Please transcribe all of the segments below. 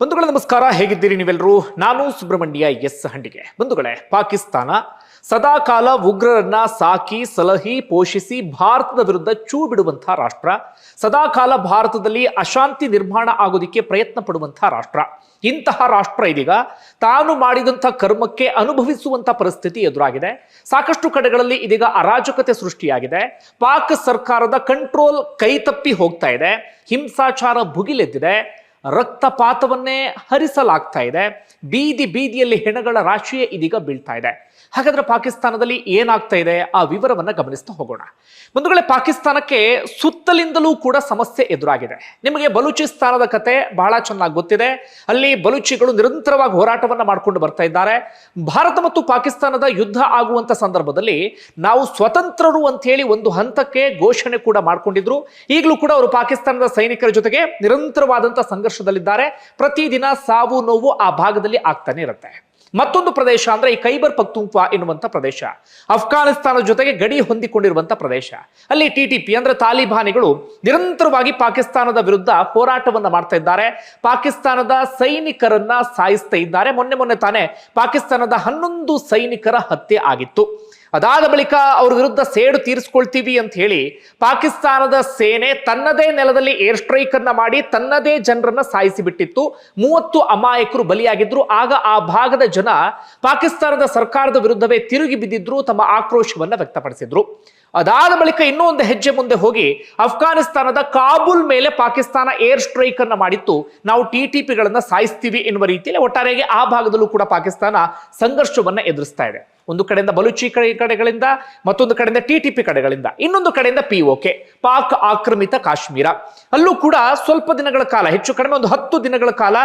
ಬಂಧುಗಳೇ ನಮಸ್ಕಾರ, ಹೇಗಿದ್ದೀರಿ ನೀವೆಲ್ಲರೂ ನಾನು ಸುಬ್ರಹ್ಮಣ್ಯ ಎಸ್ ಹಂಡಿಗೆ. ಬಂಧುಗಳೇ, ಪಾಕಿಸ್ತಾನ ಸದಾಕಾಲ ಉಗ್ರರನ್ನ ಸಾಕಿ, ಸಲಹಿ, ಪೋಷಿಸಿ ಭಾರತದ ವಿರುದ್ಧ ಚೂ ಬಿಡುವಂತಹ ರಾಷ್ಟ್ರ. ಸದಾಕಾಲ ಭಾರತದಲ್ಲಿ ಅಶಾಂತಿ ನಿರ್ಮಾಣ ಆಗೋದಿಕ್ಕೆ ಪ್ರಯತ್ನ ಪಡುವಂತಹ ರಾಷ್ಟ್ರ. ಇಂತಹ ರಾಷ್ಟ್ರ ಇದೀಗ ತಾನು ಮಾಡಿದಂಥ ಕರ್ಮಕ್ಕೆ ಅನುಭವಿಸುವಂತ ಪರಿಸ್ಥಿತಿ ಎದುರಾಗಿದೆ. ಸಾಕಷ್ಟು ಕಡೆಗಳಲ್ಲಿ ಇದೀಗ ಅರಾಜಕತೆ ಸೃಷ್ಟಿಯಾಗಿದೆ. ಪಾಕ್ ಸರ್ಕಾರದ ಕಂಟ್ರೋಲ್ ಕೈತಪ್ಪಿ ಹೋಗ್ತಾ ಇದೆ. ಹಿಂಸಾಚಾರ ಭುಗಿಲೆದ್ದಿದೆ. ರಕ್ತಪಾತವನ್ನೇ ಹರಿಸಲಾಗ್ತಾ ಇದೆ. ಬೀದಿ ಬೀದಿಯಲ್ಲಿ ಹೆಣಗಳ ರಾಶಿಯೇ ಇದೀಗ ಬೀಳ್ತಾ ಇದೆ. ಹಾಗಾದ್ರೆ ಪಾಕಿಸ್ತಾನದಲ್ಲಿ ಏನಾಗ್ತಾ ಇದೆ? ಆ ವಿವರವನ್ನ ಗಮನಿಸ್ತಾ ಹೋಗೋಣ. ಬಂಧುಗಳೇ, ಪಾಕಿಸ್ತಾನಕ್ಕೆ ಸುತ್ತಲಿಂದಲೂ ಕೂಡ ಸಮಸ್ಯೆ ಎದುರಾಗಿದೆ. ನಿಮಗೆ ಬಲೂಚಿಸ್ತಾನದ ಕತೆ ಬಹಳ ಚೆನ್ನಾಗಿ ಗೊತ್ತಿದೆ. ಅಲ್ಲಿ ಬಲೂಚಿಗಳು ನಿರಂತರವಾಗಿ ಹೋರಾಟವನ್ನ ಮಾಡ್ಕೊಂಡು ಬರ್ತಾ ಇದ್ದಾರೆ. ಭಾರತ ಮತ್ತು ಪಾಕಿಸ್ತಾನದ ಯುದ್ಧ ಆಗುವಂತ ಸಂದರ್ಭದಲ್ಲಿ ನಾವು ಸ್ವತಂತ್ರರು ಅಂತ ಹೇಳಿ ಒಂದು ಹಂತಕ್ಕೆ ಘೋಷಣೆ ಕೂಡ ಮಾಡ್ಕೊಂಡಿದ್ರು. ಈಗಲೂ ಕೂಡ ಅವರು ಪಾಕಿಸ್ತಾನದ ಸೈನಿಕರ ಜೊತೆಗೆ ನಿರಂತರವಾದಂತ ಸಂಘರ್ಷದಲ್ಲಿದ್ದಾರೆ ಪ್ರತಿದಿನ ಸಾವು ನೋವು ಆ ಭಾಗದಲ್ಲಿ ಆಗ್ತಾನೆ ಇರುತ್ತೆ. ಮತ್ತೊಂದು ಪ್ರದೇಶ ಅಂದ್ರೆ ಈ ಕೈಬರ್ ಪಕ್ತುಂಪ ಎನ್ನುವಂತ ಪ್ರದೇಶ. ಅಫ್ಘಾನಿಸ್ತಾನದ ಜೊತೆಗೆ ಗಡಿ ಹೊಂದಿಕೊಂಡಿರುವಂಥ ಪ್ರದೇಶ. ಅಲ್ಲಿ ಟಿ ಟಿ ಪಿ ಅಂದ್ರೆ ತಾಲಿಬಾನಿಗಳು ನಿರಂತರವಾಗಿ ಪಾಕಿಸ್ತಾನದ ವಿರುದ್ಧ ಹೋರಾಟವನ್ನ ಮಾಡ್ತಾ ಇದ್ದಾರೆ. ಪಾಕಿಸ್ತಾನದ ಸೈನಿಕರನ್ನ ಸಾಯಿಸ್ತಾ ಇದ್ದಾರೆ. ಮೊನ್ನೆ ಮೊನ್ನೆ ತಾನೇ ಪಾಕಿಸ್ತಾನದ ಹನ್ನೊಂದು ಸೈನಿಕರ ಹತ್ಯೆ ಆಗಿತ್ತು. ಅದಾದ ಬಳಿಕ ಅವ್ರ ವಿರುದ್ಧ ಸೇಡು ತೀರಿಸ್ಕೊಳ್ತೀವಿ ಅಂತ ಹೇಳಿ ಪಾಕಿಸ್ತಾನದ ಸೇನೆ ತನ್ನದೇ ನೆಲದಲ್ಲಿ ಏರ್ ಸ್ಟ್ರೈಕ್ ಅನ್ನ ಮಾಡಿ ತನ್ನದೇ ಜನರನ್ನ ಸಾಯಿಸಿ ಬಿಟ್ಟಿತ್ತು ಮೂವತ್ತು ಅಮಾಯಕರು ಬಲಿಯಾಗಿದ್ರು. ಆಗ ಆ ಭಾಗದ ಜನ ಪಾಕಿಸ್ತಾನದ ಸರ್ಕಾರದ ವಿರುದ್ಧವೇ ತಿರುಗಿ ಬಿದ್ದಿದ್ರು, ತಮ್ಮ ಆಕ್ರೋಶವನ್ನ ವ್ಯಕ್ತಪಡಿಸಿದ್ರು. ಅದಾದ ಬಳಿಕ ಇನ್ನೂ ಒಂದು ಹೆಜ್ಜೆ ಮುಂದೆ ಹೋಗಿ ಅಫ್ಘಾನಿಸ್ತಾನದ ಕಾಬೂಲ್ ಮೇಲೆ ಪಾಕಿಸ್ತಾನ ಏರ್ ಸ್ಟ್ರೈಕ್ ಅನ್ನ ಮಾಡಿತ್ತು. ನಾವು ಟಿ ಟಿ ಪಿಗಳನ್ನ ಸಾಯಿಸ್ತೀವಿ ಎನ್ನುವ ರೀತಿಯಲ್ಲಿ ಒಟ್ಟಾರೆಯಾಗಿ ಆ ಭಾಗದಲ್ಲೂ ಕೂಡ ಪಾಕಿಸ್ತಾನ ಸಂಘರ್ಷವನ್ನ ಎದುರಿಸ್ತಾ ಇದೆ. ಒಂದು ಕಡೆಯಿಂದ ಬಲೂಚಿ ಕಡೆ ಕಡೆಗಳಿಂದ, ಮತ್ತೊಂದು ಕಡೆಯಿಂದ ಟಿ ಟಿ ಪಿ ಕಡೆಗಳಿಂದ, ಇನ್ನೊಂದು ಕಡೆಯಿಂದ ಪಿ ಓಕೆ ಪಾಕ್ ಆಕ್ರಮಿತ ಕಾಶ್ಮೀರ. ಅಲ್ಲೂ ಕೂಡ ಸ್ವಲ್ಪ ದಿನಗಳ ಕಾಲ, ಹೆಚ್ಚು ಕಡಿಮೆ ಒಂದು ಹತ್ತು ದಿನಗಳ ಕಾಲ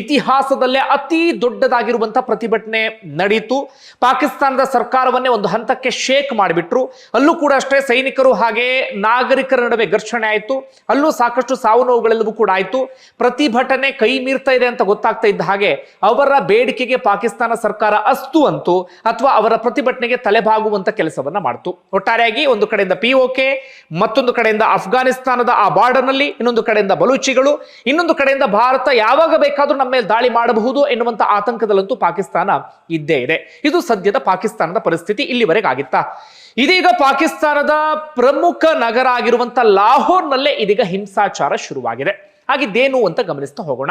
ಇತಿಹಾಸದಲ್ಲೇ ಅತಿ ದೊಡ್ಡದಾಗಿರುವಂತಹ ಪ್ರತಿಭಟನೆ ನಡೆಯಿತು ಪಾಕಿಸ್ತಾನದ ಸರ್ಕಾರವನ್ನೇ ಒಂದು ಹಂತಕ್ಕೆ ಶೇಕ್ ಮಾಡಿಬಿಟ್ರು. ಅಲ್ಲೂ ಕೂಡ ಅಷ್ಟೇ ಸೈನಿಕರು ಹಾಗೆ ನಾಗರಿಕರ ನಡುವೆ ಘರ್ಷಣೆ ಆಯಿತು. ಅಲ್ಲೂ ಸಾಕಷ್ಟು ಸಾವು ನೋವುಗಳೆಲ್ಲವೂ ಕೂಡ ಆಯಿತು. ಪ್ರತಿಭಟನೆ ಕೈ ಮೀರ್ತಾ ಇದೆ ಅಂತ ಗೊತ್ತಾಗ್ತಾ ಇದ್ದ ಹಾಗೆ ಅವರ ಬೇಡಿಕೆಗೆ ಪಾಕಿಸ್ತಾನ ಸರ್ಕಾರ ಅಸ್ತು ಅಂತು, ಅಥವಾ ಅವರ ಪ್ರತಿಭಟನೆಗೆ ತಲೆಬಾಗುವಂತ ಕೆಲಸವನ್ನ ಮಾಡ್ತು. ಒಟ್ಟಾರೆಯಾಗಿ ಒಂದು ಕಡೆಯಿಂದ ಪಿ ಓಕೆ ಮತ್ತೊಂದು ಕಡೆಯಿಂದ ಅಫ್ಘಾನಿಸ್ತಾನದ ಆ ಬಾರ್ಡರ್ನಲ್ಲಿ, ಇನ್ನೊಂದು ಕಡೆಯಿಂದ ಬಲೂಚಿಗಳು, ಇನ್ನೊಂದು ಕಡೆಯಿಂದ ಭಾರತ ಯಾವಾಗ ಬೇಕಾದ್ರೂ ನಮ್ಮ ಮೇಲೆ ದಾಳಿ ಮಾಡಬಹುದು ಎನ್ನುವಂತ ಆತಂಕದಲ್ಲಂತೂ ಪಾಕಿಸ್ತಾನ ಇದ್ದೇ ಇದೆ. ಇದು ಸದ್ಯದ ಪಾಕಿಸ್ತಾನದ ಪರಿಸ್ಥಿತಿ ಇಲ್ಲಿವರೆಗಾಗಿತ್ತಾ ಇದೀಗ ಪಾಕಿಸ್ತಾನದ ಪ್ರಮುಖ ನಗರ ಆಗಿರುವಂತ ಲಾಹೋರ್ನಲ್ಲೇ ಇದೀಗ ಹಿಂಸಾಚಾರ ಶುರುವಾಗಿದೆ. ಹಾಗಿದ್ದೇನು ಅಂತ ಗಮನಿಸ್ತಾ ಹೋಗೋಣ.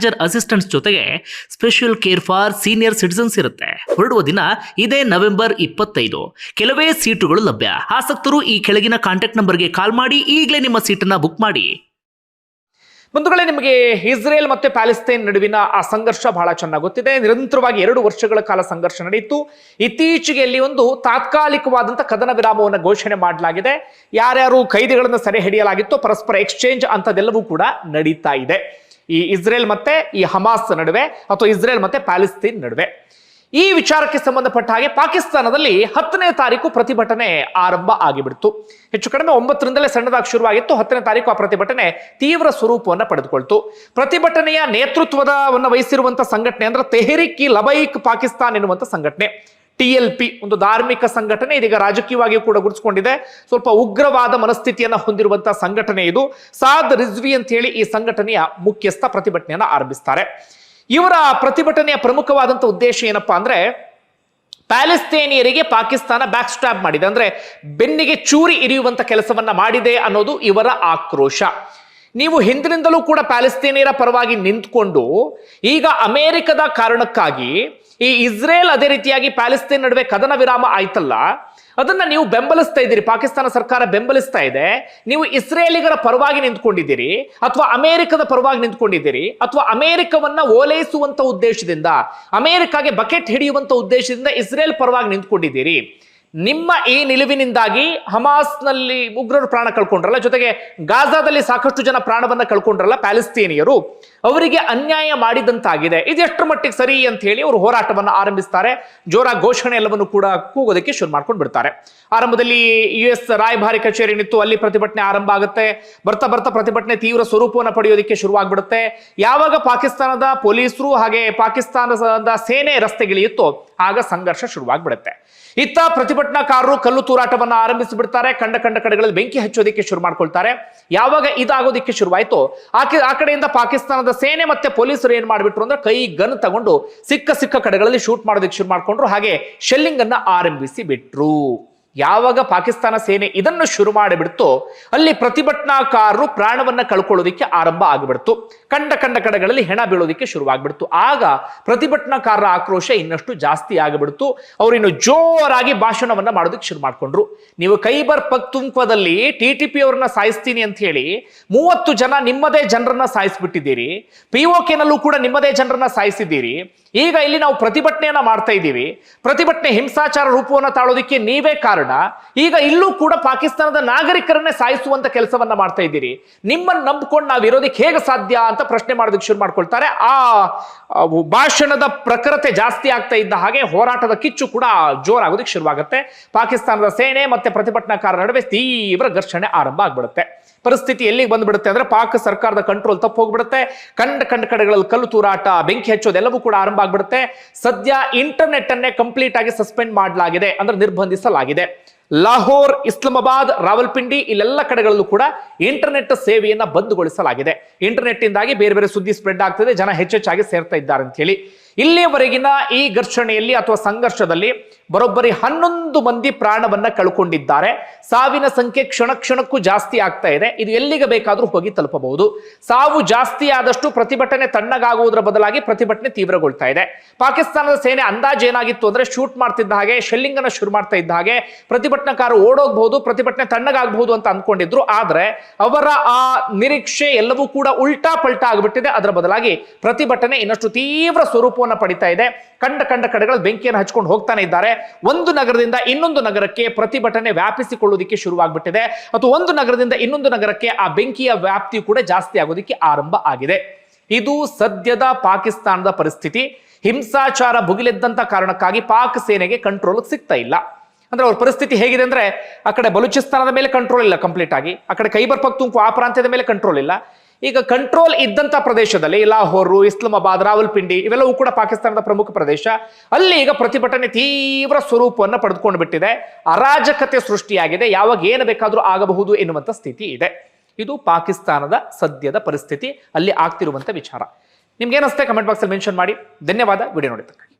manager assistants ಜೊತೆಗೆ special care for senior citizens ಇರುತ್ತೆ. ಹೊರಡುವ ದಿನ ಇದೇ ನವೆಂಬರ್ ಇಪ್ಪತ್ತೈದು. ಕೆಲವೇ ಸೀಟುಗಳು ಲಭ್ಯ. ಆಸಕ್ತರು ಈ ಕೆಳಗಿನ ಕಾಂಟ್ಯಾಕ್ಟ್ ನಂಬರ್ಗೆ ಕಾಲ್ ಮಾಡಿ ಈಗಲೇ ನಿಮ್ಮ ಸೀಟನ್ನು ಬುಕ್ ಮಾಡಿ. ಬಂಧುಗಳೇ, ನಿಮಗೆ ಇಸ್ರೇಲ್ ಮತ್ತೆ ಪ್ಯಾಲೆಸ್ತೈನ್ ನಡುವಿನ ಆ ಸಂಘರ್ಷ ಬಹಳ ಚೆನ್ನಾಗಿ ಗೊತ್ತಿದೆ. ನಿರಂತರವಾಗಿ ಎರಡು ವರ್ಷಗಳ ಕಾಲ ಸಂಘರ್ಷ ನಡೆಯಿತು. ಇತ್ತೀಚೆಗೆ ಇಲ್ಲಿ ಒಂದು ತಾತ್ಕಾಲಿಕವಾದಂಥ ಕದನ ವಿರಾಮವನ್ನು ಘೋಷಣೆ ಮಾಡಲಾಗಿದೆ. ಯಾರ್ಯಾರು ಕೈದಿಗಳನ್ನು ಸೆರೆ ಹಿಡಿಯಲಾಗಿತ್ತು ಪರಸ್ಪರ ಎಕ್ಸ್ಚೇಂಜ್ ಅಂತದೆಲ್ಲವೂ ಕೂಡ ನಡೀತಾ ಇದೆ. ಈ ಇಸ್ರೇಲ್ ಮತ್ತೆ ಈ ಹಮಾಸ್ ನಡುವೆ ಅಥವಾ ಇಸ್ರೇಲ್ ಮತ್ತೆ ಪ್ಯಾಲಿಸ್ತೀನ್ ನಡುವೆ. ಈ ವಿಚಾರಕ್ಕೆ ಸಂಬಂಧಪಟ್ಟ ಹಾಗೆ ಪಾಕಿಸ್ತಾನದಲ್ಲಿ ಹತ್ತನೇ ತಾರೀಕು ಪ್ರತಿಭಟನೆ ಆರಂಭ ಆಗಿಬಿಡ್ತು. ಹೆಚ್ಚು ಕಡಿಮೆ ಒಂಬತ್ತರಿಂದಲೇ ಸಣ್ಣದಾಗಿ ಶುರುವಾಗಿತ್ತು. ಹತ್ತನೇ ತಾರೀಕು ಆ ಪ್ರತಿಭಟನೆ ತೀವ್ರ ಸ್ವರೂಪವನ್ನು ಪಡೆದುಕೊಳ್ತು. ಪ್ರತಿಭಟನೆಯ ನೇತೃತ್ವದವನ್ನು ವಹಿಸಿರುವಂತಹ ಸಂಘಟನೆ ಅಂದ್ರೆ ತೆಹರಿಕ್ ಲಬೈಕ್ ಪಾಕಿಸ್ತಾನ್ ಎನ್ನುವಂತ ಸಂಘಟನೆ. ಟಿ ಎಲ್ ಪಿ ಒಂದು ಧಾರ್ಮಿಕ ಸಂಘಟನೆ ಇದೀಗ ರಾಜಕೀಯವಾಗಿ ಕೂಡ ಗುರುತಿಸಿಕೊಂಡಿದೆ. ಸ್ವಲ್ಪ ಉಗ್ರವಾದ ಮನಸ್ಥಿತಿಯನ್ನ ಹೊಂದಿರುವಂತಹ ಸಂಘಟನೆ ಇದು. ಸಾದ್ ರಿಜ್ವಿ ಅಂತ ಹೇಳಿ ಈ ಸಂಘಟನೆಯ ಮುಖ್ಯಸ್ಥ ಪ್ರತಿಭಟನೆಯನ್ನ ಆರಂಭಿಸ್ತಾರೆ. ಇವರ ಪ್ರತಿಭಟನೆಯ ಪ್ರಮುಖವಾದಂಥ ಉದ್ದೇಶ ಏನಪ್ಪಾ ಅಂದ್ರೆ, ಪ್ಯಾಲೆಸ್ತೇನಿಯರಿಗೆ ಪಾಕಿಸ್ತಾನ ಬ್ಯಾಕ್ ಸ್ಟ್ಯಾಪ್ ಮಾಡಿದೆ. ಅಂದ್ರೆ ಬೆನ್ನಿಗೆ ಚೂರಿ ಇರಿಯುವಂತ ಕೆಲಸವನ್ನ ಮಾಡಿದೆ ಅನ್ನೋದು ಇವರ ಆಕ್ರೋಶ. ನೀವು ಹಿಂದಿನಿಂದಲೂ ಕೂಡ ಪ್ಯಾಲೆಸ್ತೀನಿಯರ ಪರವಾಗಿ ನಿಂತ್ಕೊಂಡು ಈಗ ಅಮೆರಿಕದ ಕಾರಣಕ್ಕಾಗಿ ಈ ಇಸ್ರೇಲ್ ಅದೇ ರೀತಿಯಾಗಿ ಪ್ಯಾಲೆಸ್ತೀನ್ ನಡುವೆ ಕದನ ವಿರಾಮ ಆಯ್ತಲ್ಲ, ಅದನ್ನ ನೀವು ಬೆಂಬಲಿಸ್ತಾ ಇದ್ದೀರಿ. ಪಾಕಿಸ್ತಾನ ಸರ್ಕಾರ ಬೆಂಬಲಿಸ್ತಾ ಇದೆ. ನೀವು ಇಸ್ರೇಲಿಗರ ಪರವಾಗಿ ನಿಂತ್ಕೊಂಡಿದ್ದೀರಿ ಅಥವಾ ಅಮೆರಿಕದ ಪರವಾಗಿ ನಿಂತ್ಕೊಂಡಿದ್ದೀರಿ ಅಥವಾ ಅಮೆರಿಕವನ್ನ ಓಲೈಸುವಂತ ಉದ್ದೇಶದಿಂದ, ಅಮೆರಿಕಾಗೆ ಬಕೆಟ್ ಹಿಡಿಯುವಂತ ಉದ್ದೇಶದಿಂದ ಇಸ್ರೇಲ್ ಪರವಾಗಿ ನಿಂತ್ಕೊಂಡಿದ್ದೀರಿ. ನಿಮ್ಮ ಈ ನಿಲುವಿನಿಂದಾಗಿ ಹಮಾಸ್ನಲ್ಲಿ ಉಗ್ರರು ಪ್ರಾಣ ಕಳ್ಕೊಂಡ್ರಲ್ಲ, ಜೊತೆಗೆ ಗಾಜಾದಲ್ಲಿ ಸಾಕಷ್ಟು ಜನ ಪ್ರಾಣವನ್ನ ಕಳ್ಕೊಂಡ್ರಲ್ಲ ಪ್ಯಾಲೆಸ್ತೀನಿಯರು, ಅವರಿಗೆ ಅನ್ಯಾಯ ಮಾಡಿದಂತಾಗಿದೆ. ಇದು ಎಷ್ಟರ ಮಟ್ಟಿಗೆ ಸರಿ ಅಂತ ಹೇಳಿ ಅವರು ಹೋರಾಟವನ್ನು ಆರಂಭಿಸ್ತಾರೆ. ಜೋರ ಘೋಷಣೆ ಎಲ್ಲವನ್ನು ಕೂಡ ಕೂಗೋದಕ್ಕೆ ಶುರು ಮಾಡ್ಕೊಂಡು ಬಿಡ್ತಾರೆ. ಆರಂಭದಲ್ಲಿ ಯು ಎಸ್ ರಾಯಭಾರಿ ಕಚೇರಿ ನಿಂತು ಅಲ್ಲಿ ಪ್ರತಿಭಟನೆ ಆರಂಭ ಆಗುತ್ತೆ. ಬರ್ತಾ ಬರ್ತಾ ಪ್ರತಿಭಟನೆ ತೀವ್ರ ಸ್ವರೂಪವನ್ನು ಪಡೆಯೋದಕ್ಕೆ ಶುರುವಾಗ್ಬಿಡುತ್ತೆ. ಯಾವಾಗ ಪಾಕಿಸ್ತಾನದ ಪೊಲೀಸರು ಹಾಗೆ ಪಾಕಿಸ್ತಾನದ ಸೇನೆ ರಸ್ತೆಗಿಳಿಯುತ್ತೋ, ಆಗ ಸಂಘರ್ಷ ಶುರುವಾಗ್ಬಿಡುತ್ತೆ. ಇತ್ತ ಪ್ರತಿಭಟನಾಕಾರರು ಕಲ್ಲು ತೂರಾಟವನ್ನು ಆರಂಭಿಸಿಬಿಡ್ತಾರೆ. ಕಂಡ ಕಂಡ ಕಡೆಗಳಲ್ಲಿ ಬೆಂಕಿ ಹಚ್ಚೋದಿಕ್ಕೆ ಶುರು ಮಾಡ್ಕೊಳ್ತಾರೆ. ಯಾವಾಗ ಇದಾಗೋದಿಕ್ಕೆ ಶುರುವಾಯಿತು, ಆಕೆ ಆ ಕಡೆಯಿಂದ ಪಾಕಿಸ್ತಾನದ ಸೇನೆ ಮತ್ತೆ ಪೊಲೀಸರು ಏನ್ ಮಾಡಿಬಿಟ್ರು ಅಂದ್ರೆ ಕೈ ಗನ್ ತಗೊಂಡು ಸಿಕ್ಕ ಸಿಕ್ಕ ಕಡೆಗಳಲ್ಲಿ ಶೂಟ್ ಮಾಡೋದಕ್ಕೆ ಶುರು ಮಾಡ್ಕೊಂಡ್ರು. ಹಾಗೆ ಶೆಲ್ಲಿಂಗ್ ಅನ್ನ ಆರಂಭಿಸಿ ಬಿಟ್ರು ಯಾವಾಗ ಪಾಕಿಸ್ತಾನ ಸೇನೆ ಇದನ್ನು ಶುರು ಮಾಡಿಬಿಡ್ತು ಅಲ್ಲಿ ಪ್ರತಿಭಟನಾಕಾರರು ಪ್ರಾಣವನ್ನ ಕಳ್ಕೊಳ್ಳೋದಿಕ್ಕೆ ಆರಂಭ ಆಗಿಬಿಡ್ತು. ಕಂಡ ಕಂಡ ಕಡೆಗಳಲ್ಲಿ ಹೆಣ ಬೀಳೋದಿಕ್ಕೆ ಶುರುವಾಗ್ಬಿಡ್ತು. ಆಗ ಪ್ರತಿಭಟನಾಕಾರರ ಆಕ್ರೋಶ ಇನ್ನಷ್ಟು ಜಾಸ್ತಿ ಆಗಿಬಿಡ್ತು. ಅವರು ಇನ್ನು ಜೋರಾಗಿ ಭಾಷಣವನ್ನ ಮಾಡೋದಕ್ಕೆ ಶುರು ಮಾಡ್ಕೊಂಡ್ರು. ನೀವು ಕೈಬರ್ ಪಕ್ತುಂಕ್ವದಲ್ಲಿ ಟಿ ಟಿ ಪಿ ಅವ್ರನ್ನ ಸಾಯಿಸ್ತೀನಿ ಅಂತ ಹೇಳಿ ಮೂವತ್ತು ಜನ ನಿಮ್ಮದೇ ಜನರನ್ನ ಸಾಯಿಸ್ಬಿಟ್ಟಿದ್ದೀರಿ. ಪಿ ಒ ಕೆನಲ್ಲೂ ಕೂಡ ನಿಮ್ಮದೇ ಜನರನ್ನ ಸಾಯಿಸಿದ್ದೀರಿ. ಈಗ ಇಲ್ಲಿ ನಾವು ಪ್ರತಿಭಟನೆಯನ್ನ ಮಾಡ್ತಾ ಇದ್ದೀವಿ. ಪ್ರತಿಭಟನೆ ಹಿಂಸಾಚಾರ ರೂಪವನ್ನ ತಾಳೋದಿಕ್ಕೆ ನೀವೇ ಕಾರಣ. ಈಗ ಇಲ್ಲೂ ಕೂಡ ಪಾಕಿಸ್ತಾನದ ನಾಗರಿಕರನ್ನೇ ಸಾಯಿಸುವಂತ ಕೆಲಸವನ್ನ ಮಾಡ್ತಾ ಇದ್ದೀರಿ. ನಿಮ್ಮನ್ನ ನಂಬ್ಕೊಂಡು ನಾವು ಇರೋದಕ್ಕೆ ಹೇಗೆ ಸಾಧ್ಯ ಅಂತ ಪ್ರಶ್ನೆ ಮಾಡೋದಕ್ಕೆ ಶುರು ಮಾಡ್ಕೊಳ್ತಾರೆ. ಆ, ಭಾಷಣದ ಪ್ರಖರತೆ ಜಾಸ್ತಿ ಆಗ್ತಾ ಇದ್ದ ಹಾಗೆ ಹೋರಾಟದ ಕಿಚ್ಚು ಕೂಡ ಜೋರಾಗೋದಕ್ಕೆ ಶುರುವಾಗುತ್ತೆ. ಪಾಕಿಸ್ತಾನದ ಸೇನೆ ಮತ್ತೆ ಪ್ರತಿಭಟನಾಕಾರರ ನಡುವೆ ತೀವ್ರ ಘರ್ಷಣೆ ಆರಂಭ ಆಗ್ಬಿಡುತ್ತೆ. ಪರಿಸ್ಥಿತಿ ಎಲ್ಲಿಗೆ ಬಂದ್ಬಿಡುತ್ತೆ ಅಂದ್ರೆ ಪಾಕ್ ಸರ್ಕಾರದ ಕಂಟ್ರೋಲ್ ತಪ್ಪು ಹೋಗ್ಬಿಡುತ್ತೆ. ಕಂಡ ಕಂಡ ಕಡೆಗಳಲ್ಲಿ ಕಲ್ಲು ತೂರಾಟ, ಬೆಂಕಿ ಹಚ್ಚೋದೆಲ್ಲವೂ ಕೂಡ ಆರಂಭ ಆಗ್ಬಿಡುತ್ತೆ. ಸದ್ಯ ಇಂಟರ್ನೆಟ್ ಅನ್ನೇ ಕಂಪ್ಲೀಟ್ ಆಗಿ ಸಸ್ಪೆಂಡ್ ಮಾಡಲಾಗಿದೆ ಅಂದ್ರೆ ನಿರ್ಬಂಧಿಸಲಾಗಿದೆ. ಲಾಹೋರ್, ಇಸ್ಲಾಮಾಬಾದ್, ರಾವಲ್ಪಿಂಡಿ ಇಲ್ಲೆಲ್ಲ ಕಡೆಗಳಲ್ಲೂ ಕೂಡ ಇಂಟರ್ನೆಟ್ ಸೇವೆಯನ್ನ ಬಂದ್ಗೊಳಿಸಲಾಗಿದೆ. ಇಂಟರ್ನೆಟ್ ಇಂದಾಗಿ ಬೇರೆ ಬೇರೆ ಸುದ್ದಿ ಸ್ಪ್ರೆಡ್ ಆಗ್ತದೆ. ಜನ ಹೆಚ್ಚೆಚ್ಚಾಗಿ ಸೇರ್ತಾ ಇದ್ದಾರೆ ಅಂತ ಹೇಳಿ ಇಲ್ಲಿಯವರೆಗಿನ ಈ ಘರ್ಷಣೆಯಲ್ಲಿ ಅಥವಾ ಸಂಘರ್ಷದಲ್ಲಿ ಬರೋಬ್ಬರಿ ಹನ್ನೊಂದು ಮಂದಿ ಪ್ರಾಣವನ್ನ ಕಳ್ಕೊಂಡಿದ್ದಾರೆ. ಸಾವಿನ ಸಂಖ್ಯೆ ಕ್ಷಣ ಕ್ಷಣಕ್ಕೂ ಜಾಸ್ತಿ ಆಗ್ತಾ ಇದೆ. ಇದು ಎಲ್ಲಿಗೆ ಬೇಕಾದರೂ ಹೋಗಿ ತಲುಪಬಹುದು. ಸಾವು ಜಾಸ್ತಿ ಆದಷ್ಟು ಪ್ರತಿಭಟನೆ ತಣ್ಣಗಾಗುವುದರ ಬದಲಾಗಿ ಪ್ರತಿಭಟನೆ ತೀವ್ರಗೊಳ್ತಾ ಇದೆ. ಪಾಕಿಸ್ತಾನದ ಸೇನೆ ಅಂದಾಜು ಏನಾಗಿತ್ತು ಅಂದ್ರೆ ಶೂಟ್ ಮಾಡ್ತಿದ್ದ ಹಾಗೆ ಶೆಲ್ಲಿಂಗ್ ಅನ್ನು ಶುರು ಮಾಡ್ತಾ ಇದ್ದ ಹಾಗೆ ಪ್ರತಿಭಟನಾಕಾರ ಓಡೋಗ್ಬಹುದು, ಪ್ರತಿಭಟನೆ ತಣ್ಣಗಾಗಬಹುದು ಅಂತ ಅಂದ್ಕೊಂಡಿದ್ರು. ಆದ್ರೆ ಅವರ ಆ ನಿರೀಕ್ಷೆ ಎಲ್ಲವೂ ಕೂಡ ಉಲ್ಟಾ ಪಲ್ಟಾ ಆಗಿಬಿಟ್ಟಿದೆ ಅದರ ಬದಲಾಗಿ ಪ್ರತಿಭಟನೆ ಇನ್ನಷ್ಟು ತೀವ್ರ ಸ್ವರೂಪವನ್ನು ಪಡಿತಾ ಇದೆ. ಕಂಡ ಕಂಡ ಕಡೆಗಳಲ್ಲಿ ಬೆಂಕಿಯನ್ನು ಹಚ್ಕೊಂಡು ಹೋಗ್ತಾನೆ ಇದ್ದಾರೆ. ಒಂದು ನಗರದಿಂದ ಇನ್ನೊಂದು ನಗರಕ್ಕೆ ಪ್ರತಿಭಟನೆ ವ್ಯಾಪಿಸಿಕೊಳ್ಳುವುದಕ್ಕೆ ಶುರುವಾಗ್ಬಿಟ್ಟಿದೆ. ಅಥವಾ ಒಂದು ನಗರದಿಂದ ಇನ್ನೊಂದು ನಗರಕ್ಕೆ ಆ ಬೆಂಕಿಯ ವ್ಯಾಪ್ತಿ ಕೂಡ ಜಾಸ್ತಿ ಆಗೋದಕ್ಕೆ ಆರಂಭ ಆಗಿದೆ. ಇದು ಸದ್ಯದ ಪಾಕಿಸ್ತಾನದ ಪರಿಸ್ಥಿತಿ. ಹಿಂಸಾಚಾರ ಭುಗಿಲೆದ್ದಂತ ಕಾರಣಕ್ಕಾಗಿ ಪಾಕ್ ಸೇನೆಗೆ ಕಂಟ್ರೋಲ್ ಸಿಗ್ತಾ ಇಲ್ಲ. ಅಂದ್ರೆ ಅವ್ರ ಪರಿಸ್ಥಿತಿ ಹೇಗಿದೆ ಅಂದ್ರೆ, ಆ ಕಡೆ ಬಲೂಚಿಸ್ತಾನದ ಮೇಲೆ ಕಂಟ್ರೋಲ್ ಇಲ್ಲ ಕಂಪ್ಲೀಟ್ ಆಗಿ. ಆ ಕಡೆ ಖೈಬರ್ ಪಕ್ತುಂಕು ಆ ಪ್ರಾಂತ್ಯದ ಮೇಲೆ ಕಂಟ್ರೋಲ್ ಇಲ್ಲ. ಈಗ ಕಂಟ್ರೋಲ್ ಇದ್ದಂತ ಪ್ರದೇಶದಲ್ಲಿ ಲಾಹೋರು, ಇಸ್ಲಾಮಾಬಾದ್, ರಾವಲ್ಪಿಂಡಿ ಇವೆಲ್ಲವೂ ಕೂಡ ಪಾಕಿಸ್ತಾನದ ಪ್ರಮುಖ ಪ್ರದೇಶ. ಅಲ್ಲಿ ಈಗ ಪ್ರತಿಭಟನೆ ತೀವ್ರ ಸ್ವರೂಪವನ್ನು ಪಡೆದುಕೊಂಡು ಬಿಟ್ಟಿದೆ. ಅರಾಜಕತೆ ಸೃಷ್ಟಿಯಾಗಿದೆ. ಯಾವಾಗ ಏನು ಬೇಕಾದರೂ ಆಗಬಹುದು ಎನ್ನುವಂಥ ಸ್ಥಿತಿ ಇದೆ. ಇದು ಪಾಕಿಸ್ತಾನದ ಸದ್ಯದ ಪರಿಸ್ಥಿತಿ. ಅಲ್ಲಿ ಆಗ್ತಿರುವಂಥ ವಿಚಾರ. ನಿಮ್ಗೆ ಏನಿಸುತ್ತೆ ಕಮೆಂಟ್ ಬಾಕ್ಸಲ್ಲಿ ಮೆನ್ಷನ್ ಮಾಡಿ. ಧನ್ಯವಾದ. ವಿಡಿಯೋ ನೋಡಿದ್ದಕ್ಕಾಗಿ.